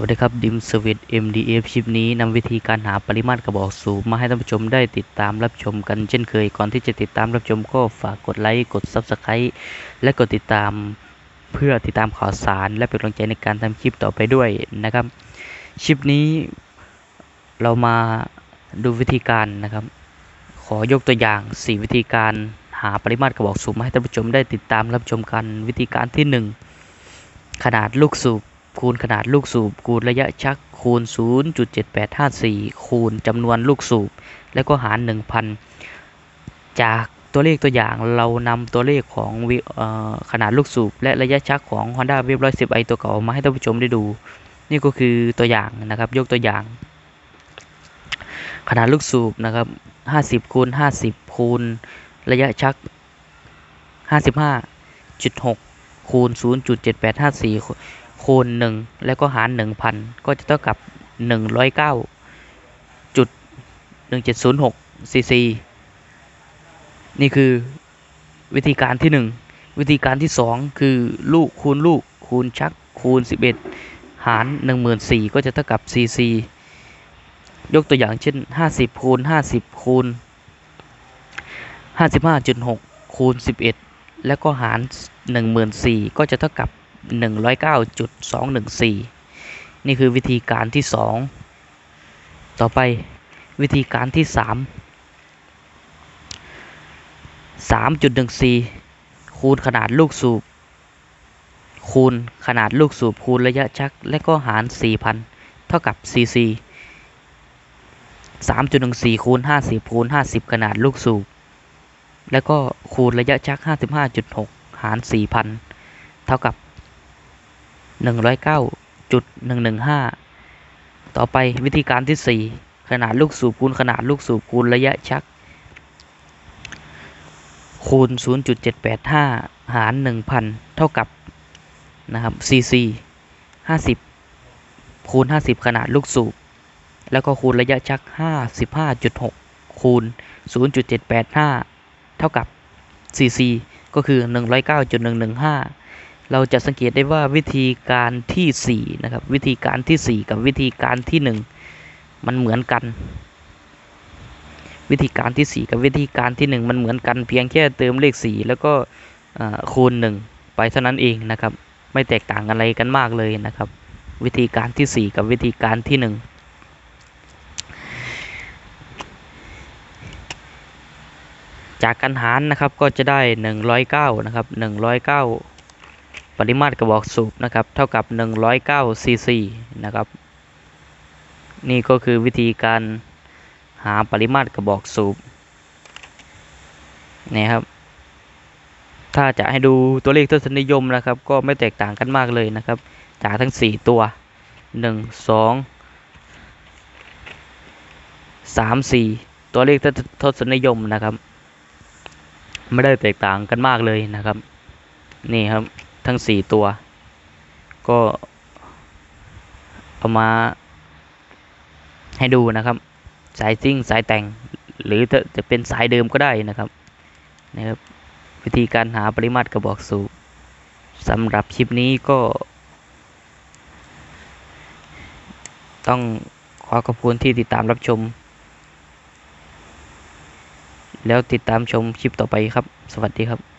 วัสดีครับดิมสวิต MDF ชิปนี้นำวิธีการหาปริมาตรกระบอกสูบมาให้ท่านผู้ชมได้ติดตามรับชมกันเช่นเคย ก่อนที่จะติดตามรับชมก็ฝากกดไลค์กด Subscribe และกดติดตามเพื่อติดตามข่าวสาร และเป็นกำลังใจในการทำคลิปต่อไปด้วยนะครับชิปนี้เรามาดูวิธีการนะครับ ขอยกตัวอย่าง 4 วิธีการหาปริมาตรกระบอกสูบมาให้ท่านผู้ชมได้ติดตามรับชมกันวิธีการที่ 1 ขนาดลูกสูบ คูณขนาดลูกสูบ คูณระยะชัก คูณ 0.7854 คูณจำนวนลูกสูบ แล้วก็หาร 1,000 จากตัวเลขตัวอย่างเรานำตัวเลขของออขนาดลูกสูบ และระยะชักของ Honda w a v 110 i ตัวเก่ามาให้ท่านผู้ชมได้ดู นี่ก็คือตัวอย่างนะครับ ยกตัวอย่าง ขนาดลูกสูบนะครับ 50คูณ50 คูณระยะชัก 55.6คูณ0.7854 คูณ 1 แล้วก็หาร 1,000 ก็จะเท่ากับ 109.1706ซีซีนี่คือวิธีการที่ 1 วิธีการที่ 2 คือลูกคูณลูกคูณชักคูณ 11 หาร 14,000 ก็จะเท่ากับซีซียกตัวอย่างเช่น 50 คูณ 50 คูณ 55.6 คูณ 11 แล้วก็หาร 14,000 ก็จะเท่ากับ 109.214 นี่คือวิธีการที่ 2 ต่อไปวิธีการที่ 3 3.14 คูณขนาดลูกสูบ คูณขนาดลูกสูบ คูณระยะชัก และก็หาร 4,000 เท่ากับ cc 3.14 คูณ 50 คูณ 50 ขนาดลูกสูบ แล้วก็คูณระยะชัก 55.6 หาร 4,000 เท่ากับ 109.115 ต่อไปวิธีการที่ 4 ขนาดลูกสูบคูณขนาดลูกสูบคูณระยะชัก คูณ 0.785 หาร 1,000 เท่ากับนะครับ cc 50 คูณ 50 ขนาดลูกสูบ แล้วก็คูณระยะชัก 55.6 คูณ 0.785 เท่ากับ cc ก็คือ 109.115 เราจะสังเกตได้ว่าวิธีการที่4นะครับวิธีการที่ 4 กับวิธีการที่ 1 มันเหมือนกัน วิธีการที่ 4 กับวิธีการที่ 1 มันเหมือนกันเพียงแค่เติมเลข 4 แล้วก็คูณ 1 ไปเท่านั้นเองนะครับ ไม่แตกต่างอะไรกันมากเลยนะครับ วิธีการที่ 4 กับวิธีการที่ 1จากการหารนะครับก็จะได้ 109 นะครับ 109 ปริมาตรกระบอกสูบนะครับเท่ากับ 109ซีซีนะครับ นี่ก็คือวิธีการหาปริมาตรกระบอกสูบนี่ครับ ถ้าจะให้ดูตัวเลขทศนิยมนะครับ ก็ไม่แตกต่างกันมากเลยนะครับ จากทั้ง 4 ตัว 1 2 3 4 ตัวเลขทศนิยมนะครับ ไม่ได้แตกต่างกันมากเลยนะครับ นี่ครับ ทั้ง4ตัว ก็เอามาให้ดูนะครับ สายซิ่งสายแต่ง หรือจะจะเป็นสายเดิมก็ได้นะครับนะครับ วิธีการหาปริมาตรกระบอกสูบสำหรับคลิปนี้ก็ ต้องขอขอบคุณที่ติดตามรับชม แล้วติดตามชมคลิปต่อไปครับ สวัสดีครับ